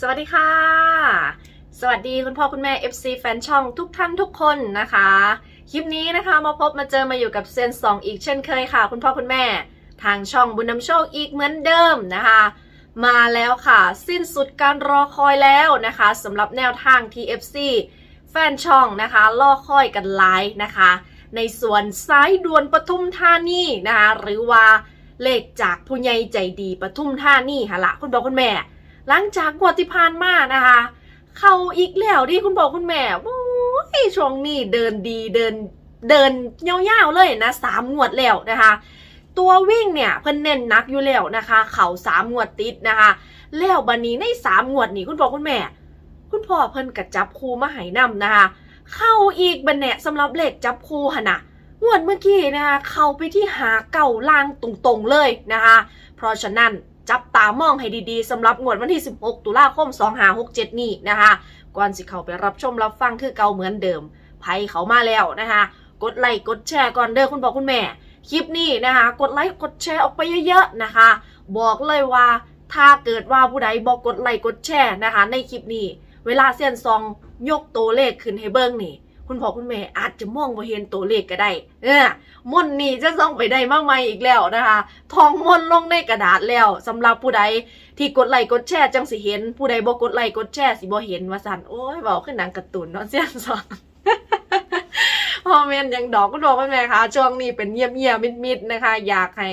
สวัสดีค่ะ สวัสดีคุณพ่อคุณแม่ FC แฟนช่องทุกท่านทุกคนนะคะ คลิปนี้นะคะมาพบมาเจอมาอยู่กับเซนสองอีกเช่นเคยค่ะ คุณพ่อคุณแม่ ทางช่องบุญนำโชคอีกเหมือนเดิมนะคะ มาแล้วค่ะ สิ้นสุดการรอคอยแล้วนะคะสำหรับแนวทาง TFC แฟนช่องนะคะล่อคอยกันไลฟ์นะคะ ในส่วนซ้ายด่วนปทุมธานีนะคะหรือว่าเลขจากผู้ใหญ่ใจดีปทุมธานีฮะละคุณพ่อคุณแม่ หลังจากงวดที่ผ่านมานะคะ เข้าอีกแล้วที่คุณบอกคุณแม่โอ้ยช่วงนี้เดินดีเดินเดินยาวๆเลยนะสามงวดแล้วนะคะ ตัววิ่งเนี่ยเพิ่นเน้นนักอยู่แล้วนะคะ เข่าสามงวดติดนะคะ แล้วบันนี้ในสามงวดนี่คุณพ่อคุณแม่ คุณพ่อเพิ่นกับจับคูมาหายนำนะคะ เข้าอีกบันแหนะสำหรับเลขจับคูหนนะงวดเมื่อกี้นะคะ เข้าไปที่หาเก่าล่างตรงๆเลยนะคะ เพราะฉะนั้น จับตามองให้ดีๆสำหรับงวดวันที่ 16 ตุลาคม 2567 นี้นะคะก่อนสิเข้าไปรับชมรับฟังคือเก่าเหมือนเดิมไผเขามาแล้วนะคะ กดไลค์กดแชร์ก่อนเด้อคุณพ่อคุณแม่ คลิปนี้นะคะ กดไลค์กดแชร์ออกไปเยอะๆนะคะ บอกเลยว่าถ้าเกิดว่าผู้ใดบอกกดไลค์กดแชร์นะคะ ในคลิปนี้ เวลาเซียนซองยกตัวเลขขึ้นให้เบิ้งนี่ คุณพ่อคุณแม่อาจจะมองบ่เห็นตัวเลขก็ได้ เออม่นนี่จะส่องไปได้มากมายอีกแล้วนะคะทองม่นลงในกระดาษแล้วสำหรับผู้ใดที่กดไลค์กดแชร์จังสิเห็น ผู้ใดบ่กดไลค์กดแชร์สิบ่เห็นว่าสั่นโอ้ยเว้าขึ้นหนังกร์ตูนเนาะเสียนซองพอเมนยังดอกก็ดอกไม่แม่คะช่วงนี้เป็นเงียบเงียบๆมิดนะคะ อยากให้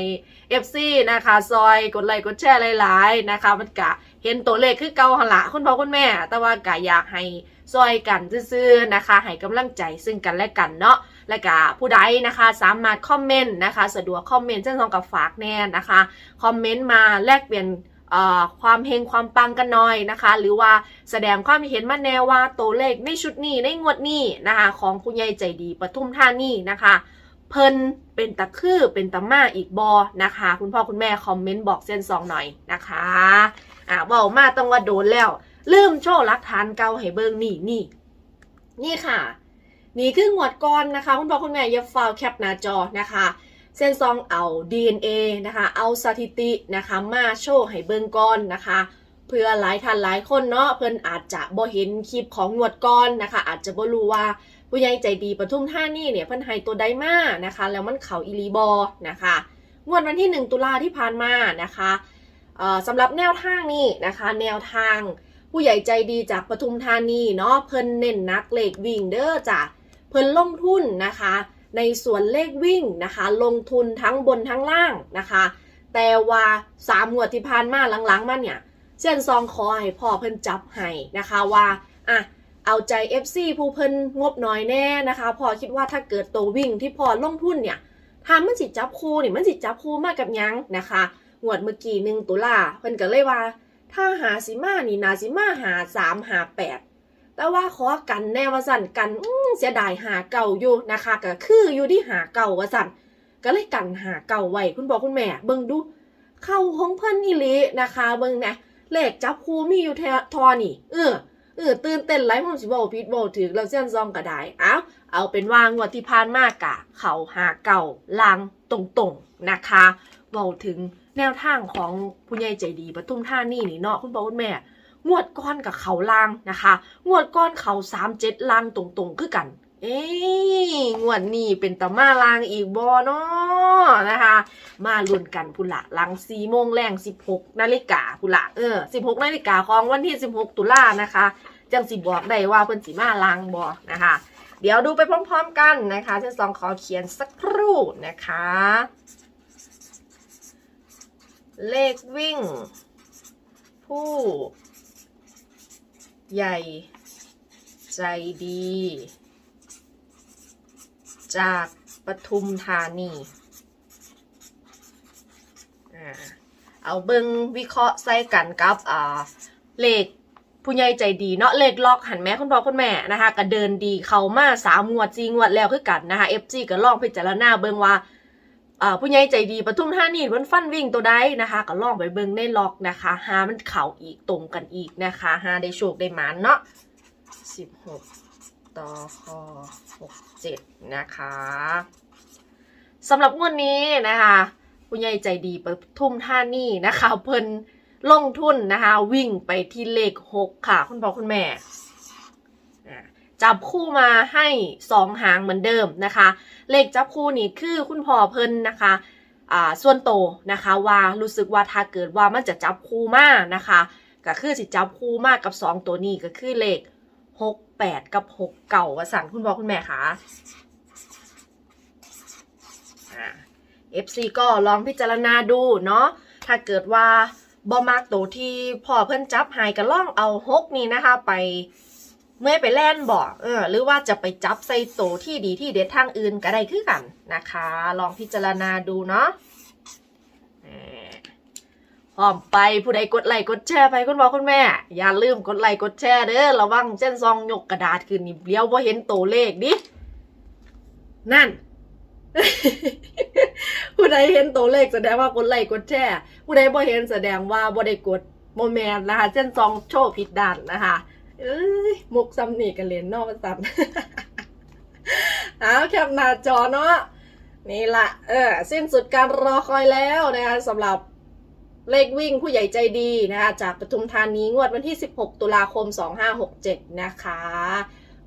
FC นะคะ ซอยกดไลค์กดแชร์หลาย ๆ นะคะ มันกะเห็นตัวเลขคือเกาหละคุณพ่อคุณแม่ แต่ว่ากะอยากให้ ซอยกันซื่อๆนะคะให้กำลังใจซึ่งกันและกันเนาะและกะผู้ใดนะคะสามารถคอมเมนต์นะคะสะดวกคอมเมนต์เช่นซองกับฝากแน่นะคะคอมเมนต์มาแลกเปลี่ยนความเฮงความปังกันหน่อยนะคะ หรือว่าแสดงความเห็นมาแนวว่าตัวเลขในชุดนี้ในงวดนี้นะคะของคุณยายใจดีปทุมธานีนะคะ เพิ่นเป็นตะคือเป็นตะมาอีกบอนะคะ คุณพ่อคุณแม่คอมเมนต์บอกเส้นสองหน่อยนะคะอ่าเบามาต้องว่าโดนแล้ว ลืมโชว์หลักฐานเก่าให้เบิ่งนี่นี่นี่ค่ะ นี่คืองวดก่อนนะคะ คุณพ่อคุณแม่อย่าฟาวแคปหน้าจอนะคะ เส้นซองเอา DNA นะคะ เอาสถิตินะคะมาโชว์ให้เบิ่งก่อนนะคะเพื่อหลายท่านหลายคนเนาะเพิ่นอาจจะบ่เห็นคลิปของงวดก่อนนะคะ อาจจะบ่รู้ว่าผู้ใหญ่ใจดีปทุมท่านี่เนี่ยเพิ่นให้ตัวใดมานะคะ แล้วมันเขาอีลีบอนะคะงวดวันที่ 1 ตุลาที่ผ่านมานะคะสำหรับแนวทางนี้นะคะ แนวทาง ผู้ใหญ่ใจดีจากปทุมธานีเนาะเพิ่นเน้นนักเลขวิ่งเด้อจ้ะเพิ่นลงทุนนะคะ ในส่วนเลขวิ่งนะคะ ลงทุนทั้งบนทั้งล่างนะคะ แต่ว่าสามงวดที่ผ่านมาหลังๆมาเนี่ยเส้นซองขอให้พ่อเพิ่นจับให้นะคะว่าอะเอาใจ FC ผู้เพิ่นงบน้อยแน่นะคะพอคิดว่าถ้าเกิดตัววิ่งที่พอลงทุนเนี่ยถ้ามันสิจับคู่นี่มันสิจับคู่มากกับยังนะคะ งวดเมื่อกี้หนึ่งตุลาเพิ่นก็เลยว่า ถ้าหาสิมานี่นาสิมาหาสามหาแปดแต่ว่าขอกันแน่ว่าสั่นกันอืเสียดายหาเก่าอยู่นะคะก็คืออยู่ที่หาเก่าว่าสั่นก็เลยกันหาเก่าไว้คุณบอกคุณแม่ เบิ่งดู เข้าห้องเพิ่อนอีลีนะคะ เบิ่งนะเลขจับคู่มีอยู่แทอนี่ เออเออตื่นเต้นไรผมสิบอกผิดบอกถึกเราเส้นซองก็ได้เอาเอาเป็นว่างวดที่ผ่านมากกะ เขาหาเก่าลาง ตรงๆนะคะบอกถึงแนวทางของผู้ใหญ่ใจดีปทุมท่านี่นี่เนาะคุณพ่อคุณแม่ งวดก้อนกับเขาลางนะคะ งวดก้อนเขาสามเจ็ดลางตรงๆคือกัน เอ้งวดนี้เป็นตะมาลางอีกบอเนาะนะคะ มาลุ้นกันพุละหลังสี่โมงแรงสิบหกนาฬิกาพุละเออสิบหกนาฬิกาของวันที่สิบหกตุลานะคะจังสิบอกได้ว่าเพิ่นสิมาลางบอนะคะ เดี๋ยวดูไปพร้อม ๆ กันนะคะเช่นสองขอเขียนสักครนะคะ เลขวิ่ง ผู้ ใหญ่ ใจดี จากปทุมธานีเอาเบิงวิเคราะห์ใส่กันกับเลข ผู้ใหญ่ใจดีเนาะเลขล็อกหันแม่คุณพ่อคุณแม่นะคะก็เดินดีเขามาสามงวดจีงวดแล้วคือกันนะคะ FG ก็ลองพิจารณาเบิงว่าผู้ใหญ่ใจดีปทุมธานีมันฟันวิ่งตัวใดนะคะ ก็ลองไปเบิงในล็อกนะคะหามันเข่าอีกตรงกันอีกนะคะหาได้โชคได้หมานเนาะสิบหกต่อคอหกเจ็ดนะคะสำหรับงวดนี้นะคะผู้ใหญ่ใจดีปทุมท่านี่นะคะเพิ่น ลงทุนนะคะ วิ่งไปที่เลขหกค่ะ คุณพ่อคุณแม่ จับคู่มาให้สองหางเหมือนเดิมนะคะ เลขจับคู่นี่คือคุณพ่อเพิ่นนะคะส่วนโตนะคะว่ารู้สึกว่าถ้าเกิดว่ามันจะจับคู่มากนะคะ ก็คือสิจับคู่มากกับสองตัวนี้ก็คือเลขหกแปดกับหกเก่าว่าสั่งคุณพ่อคุณแม่คะอ่า FC ก็ลองพิจารณาดูเนาะถ้าเกิดว่า บอมากตัวที่พ่อเพิ่นจับหายก็ล่องเอาฮกนี่นะคะ ไปเมื่อไปแล่นบอเออ หรือว่าจะไปจับใส่โตที่ดีที่เด็ดทางอื่นก็ได้คือกันนะคะ ลองพิจารณาดูเนาะเออพร้อมไปผู้ใดกดไลค์กดแชร์ไปคุณพ่อคุณแม่ อย่าลืมกดไลค์กดแชร์เด้อระวังเส้นซองยกกระดาษขึ้นนี่เลี้ยวว่าเห็นตัวเลขดินั่น ผู้ใดเห็นตัวเลขแสดงว่ากดไลค์กดแชร์ผู้ใดบ่เห็นแสดงว่าบ่ได้กดโมเมนต์นะคะเส้นซองโชว์ผิดด้านนะคะเอ้ยมุกซ้ำนี่กันเลนนอกซ้ำเอาแคปหน้าจอเนาะนี่ละเออสิ้นสุดการรอคอยแล้วนะคะสำหรับเลขวิ่งผู้ใหญ่ใจดีนะคะจากปทุมธานีงวดวันที่ 16 ตุลาคม 2567 นะคะ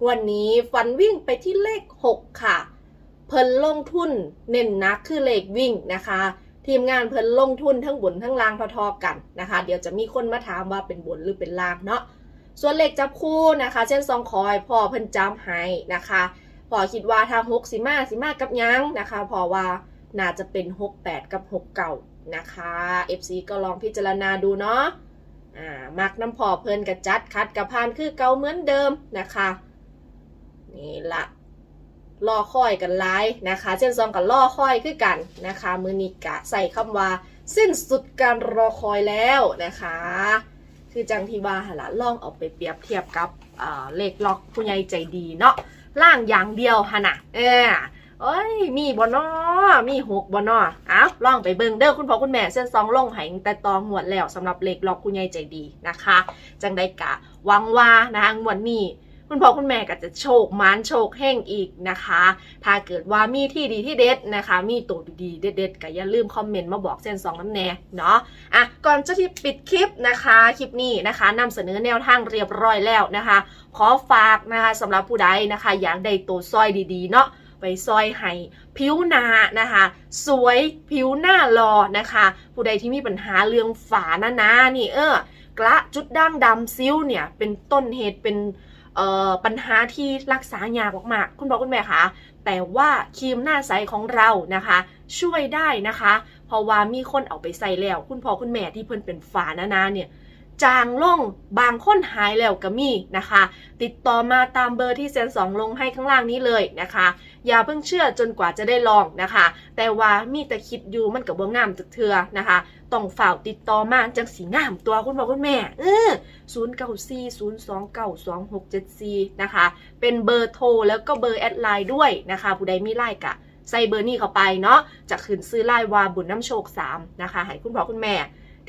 วันนี้ฟันวิ่งไปที่เลข 6 ค่ะ เพิ่นลงทุนเน้นนักคือเลขวิ่งนะคะ ทีมงานเพิ่นลงทุนทั้งบนทั้งล่างทอๆกันนะคะ เดี๋ยวจะมีคนมาถามว่าเป็นบนหรือเป็นล่างเนาะส่วนเลขจับคู่นะคะ เช่นซองคอยพ่อเพิ่นจำให้นะคะพอคิดว่าถ้า6สิมาสิมากับยังนะคะเพอว่าน่าจะเป็น 68 กับ 6 เก่านะคะ FC ก็ลองพิจารณาดูเนาะอ่ามักน้ำพอเพิ่นกับจัดคัดกับพานคือเก่าเหมือนเดิมนะคะ นี่ละ ล่อค่อยกันไลายนะคะเช่นซองกับล่อค่อยคือกันนะคะ มือนิกะใส่คำว่า สิ้นสุดการรอคอยแล้วนะคะ คือจังที่ว่าหละล่องเอาไปเปรียบเทียบกับอ่าเลขล็อกผู้ใหญ่ใจดีเนาะล่างอย่างเดียวหนนะเออเอ้ย มีบอนอมีหกบอนออ้าวลองไปเบิ่งเด้อคุณพ่อคุณแม่เส้นซองลงหายแต่ตองหวดแล้วสำหรับเลขล็อกผู้ใหญ่ใจดีนะคะ จังได้กะหวังว่านะคะงวดนี้ คุณพ่อคุณแม่ก็จะโชคมานโชคแห้งอีกนะคะ ถ้าเกิดว่ามีที่ดีที่เด็ดนะคะ มีตัวดีเด็ดๆก็อย่าลืมคอมเมนต์มาบอกเส้นสองน้ำแน่เนาะอะก่อนจะที่ปิดคลิปนะคะ คลิปนี้นะคะนำเสนอแนวทางเรียบร้อยแล้วนะคะ ขอฝากนะคะสำหรับผู้ใดนะคะ อยากได้ตัวซอยดีๆเนาะไปซอยให้ผิวหน้านะคะ สวยผิวหน้ารอนะคะ ผู้ใดที่มีปัญหาเรื่องฝาหน้าๆนี่เออกระจุดด่างดำซิ้วเนี่ยเป็นต้นเหตุเป็น ปัญหาที่รักษายากมากๆคุณพ่อคุณแม่คะแต่ว่าครีมหน้าใสของเรานะคะ ช่วยได้นะคะ เพราะว่ามีคนเอาไปใส่แล้ว คุณพ่อคุณแม่ที่เพิ่นเป็นฝาหนาๆเนี่ย จางลงบางคนหายแล้วก็มีนะคะ ติดต่อมาตามเบอร์ที่เซนสองลงให้ข้างล่างนี้เลยนะคะ อย่าเพิ่งเชื่อจนกว่าจะได้ลองนะคะ แต่ว่ามีแต่คิดอยู่มันกับว่างามตึกเทือนะคะ ต้องฝ่าติดต่อมาจังสีงามตัวคุณพ่อคุณแม่เออ0 9 4 0 2 9 2 6 7 4นย์สองเก้าสองหกเจ็ดสี่นะคะ เป็นเบอร์โทรแล้วก็เบอร์แอดไลน์ด้วยนะคะ ผู้ใดมีไลน์กะใส่เบอร์นี้เข้าไปเนาะจะขึ้นซื้อไลน์วาบุญน้ำโชค3นะคะให้คุณพ่อคุณแม่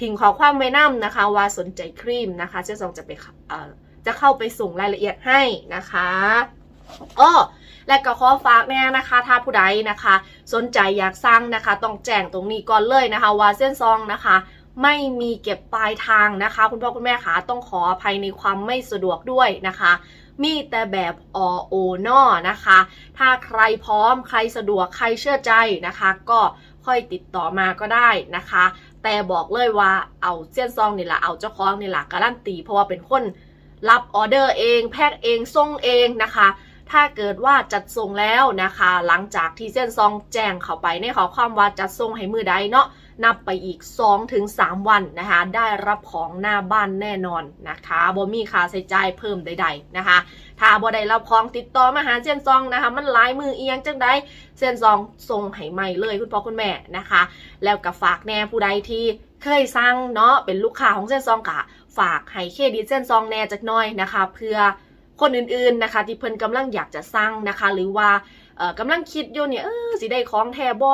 ทิ้งขอความไว้น้ำนะคะ ว่าสนใจครีมนะคะเจ๊สองจะไปเอ่อจะเข้าไปส่งรายละเอียดให้นะคะอ้อและก็ขอฝากแน่นะคะ ถ้าผู้ใดนะคะ สนใจอยากสร้างนะคะ ต้องแจ้งตรงนี้ก่อนเลยนะคะ ว่าเส้นซองนะคะ ไม่มีเก็บปลายทางนะคะ คุณพ่อคุณแม่คะต้องขออภัยในความไม่สะดวกด้วยนะคะ มีแต่แบบอโอนอนะคะ ถ้าใครพร้อมใครสะดวกใครเชื่อใจนะคะ ก็ค่อยติดต่อมาก็ได้นะคะ แต่บอกเลยว่าเอาเส้นซองนี่แหละเอาเจ้าของนี่แหละการันตีเพราะว่าเป็นคนรับออเดอร์เอง แพ็คเองส่งเองนะคะ ถ้าเกิดว่าจัดส่งแล้วนะคะ หลังจากที่เส้นซองแจ้งเข้าไปในข้อความว่าจัดส่งให้มือใดเนาะ นับไปอีก 2-3 วันนะคะ ได้รับของหน้าบ้านแน่นอนนะคะบ่มีค่าใช้จ่ายเพิ่มใด ๆนะคะ ถ้าบ่ได้รับของติดต่อมาหาเส้นซองนะคะ มันหลายมือเอียงจังใดเส้นซองส่งให้ใหม่เลยคุณพ่อคุณแม่นะคะ แล้วก็ฝากแน่ผู้ใดที่เคยสั่งเนาะเป็นลูกค้าของเส้นซองกะ ฝากให้เครดิตเส้นซองแน่จักน่อยนะคะ เพื่อคนอื่นๆนะคะ ที่เพิ่นกำลังอยากจะสั่งนะคะ หรือว่า กำลังคิดอยู่เนี่ยเออสิได้ของแท้บ่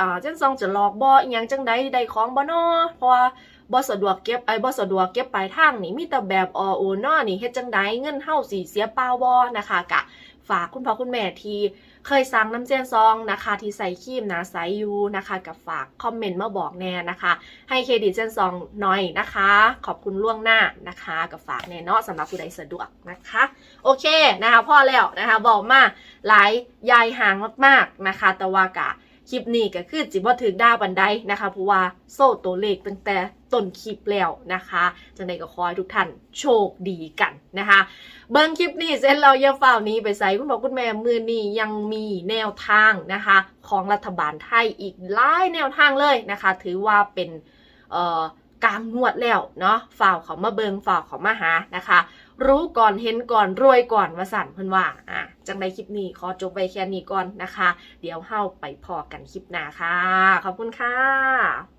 อ่าเจ้นซองจะหลอกบออีหยังจังใดได้ของบ่เนาะเพราะว่าบอสะดวกเก็บไอ้บอสะดวกเก็บปลายทางนี่มีแต่แบบอโอนอนี่เฮ็ดจังใดเงินเฮาสีเสียเปล่าบ่นะคะกะ ฝากคุณพ่อคุณแม่ที่ เคยสั่งน้ำเจนซองนะคะ ที่ใส่ครีมนะใส่ยูนะคะกับฝากคอมเมนต์มาบอกแน่นะคะ ให้เครดิตเจนซองหน่อยนะคะ ขอบคุณล่วงหน้านะคะกับฝากแน่เนาะสำหรับผู้ใดสะดวกนะคะ โอเคนะคะพ่อแล้วนะคะบอกมาหลายยายห่างมากๆนะคะตะว่ากะ คลิปนี้ก็คือจิบ่ถึงด้าบันไดนะคะเพราะว่าโซ่ตัวเลขตั้งแต่ต้นคลิปแล้วนะคะจังใดก็ขอให้ทุกท่านโชคดีกันนะคะ เบิ่งคลิปนี้เสร็จเราอย่าฝ่านี้ไปใส่คุณพ่อคุณแม่มือนี้ยังมีแนวทางนะคะ ของรัฐบาลไทยอีกหลายแนวทางเลยนะคะ ถือว่าเป็นเอ่อกลางงวดแล้วเนาะฝ่าเขามาเบิงฝ่าเขามาหานะคะ รู้ก่อนเห็นก่อนรวยก่อนมาสั่นเพิ่นว่าอะจังไดคลิปนี้ขอจบไว้แค่นี้ก่อนนะคะ เดี๋ยวเฮาไปพอกันคลิปหน้าค่ะ ขอบคุณค่ะ